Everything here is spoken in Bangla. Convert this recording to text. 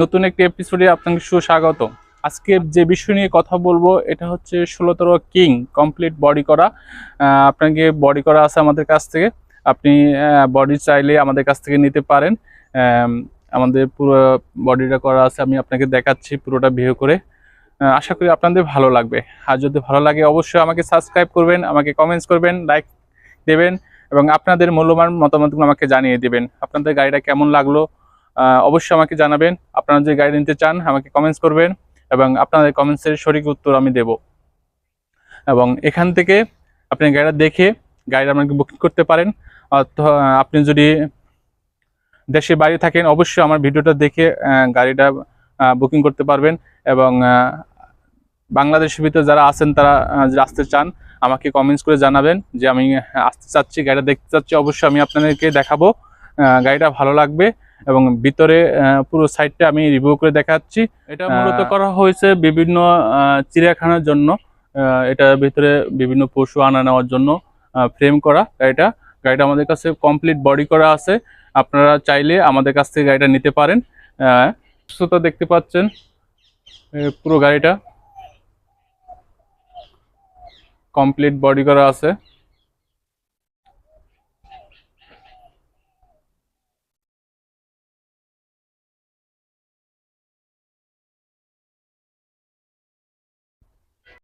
নতুন একটি এপিসোডে আপনাকে সুস্বাগত। আজকে যে বিষয় নিয়ে কথা বলব, এটা হচ্ছে ষোলোতর কিং কমপ্লিট বডি করা। আপনাকে বডি করা আছে আমাদের কাছ থেকে। আপনি বডি চাইলে আমাদের কাছ থেকে নিতে পারেন। আমাদের পুরো বডিটা করা আছে, আমি আপনাকে দেখাচ্ছি পুরোটা ভিউ করে। আশা করি আপনাদের ভালো লাগবে। আর যদি ভালো লাগে, অবশ্যই আমাকে সাবস্ক্রাইব করবেন, আমাকে কমেন্টস করবেন লাইক দেবেন, এবং আপনাদের মূল্যবান মতামতগুলো আমাকে জানিয়ে দেবেন। আপনাদের গাড়িটা কেমন লাগল? অবশ্যই আমাকে জানাবেন। আপনারা যদি গাড়ি নিতে চান, আমাকে কমেন্টস করবেন এবং আপনাদের কমেন্টসের সঠিক উত্তর আমি দেব। এবং এখান থেকে আপনি গাড়িটা দেখে গাড়িটা আপনাকে বুকিং করতে পারেন। আপনি যদি দেশে বাইরে থাকেন, অবশ্যই আমার ভিডিওটা দেখে গাড়িটা বুকিং করতে পারবেন এবং বাংলাদেশের ভিতরে যারা আছেন, তারা যদি আসতে চান, আমাকে কমেন্টস করে জানাবেন যে আমি আসতে চাচ্ছি গাড়িটা দেখতে চাচ্ছি, অবশ্যই আমি আপনাদেরকে দেখাবো। গাড়িটা ভালো লাগবে। এবং ভিতরে পুরো সাইডটা আমি রিভিউ করে দেখাচ্ছি। এটা মূলত করা হয়েছে বিভিন্ন চিড়িয়াখানার জন্য। এটার ভিতরে বিভিন্ন পশু আনা নেওয়ার জন্য ফ্রেম করা গাড়িটা। গাড়িটা আমাদের কাছে কমপ্লিট বডি করা আছে। আপনারা চাইলে আমাদের কাছ থেকে গাড়িটা নিতে পারেন। আহ, সুতো দেখতে পাচ্ছেন পুরো গাড়িটা। কমপ্লিট বডি করা আছে।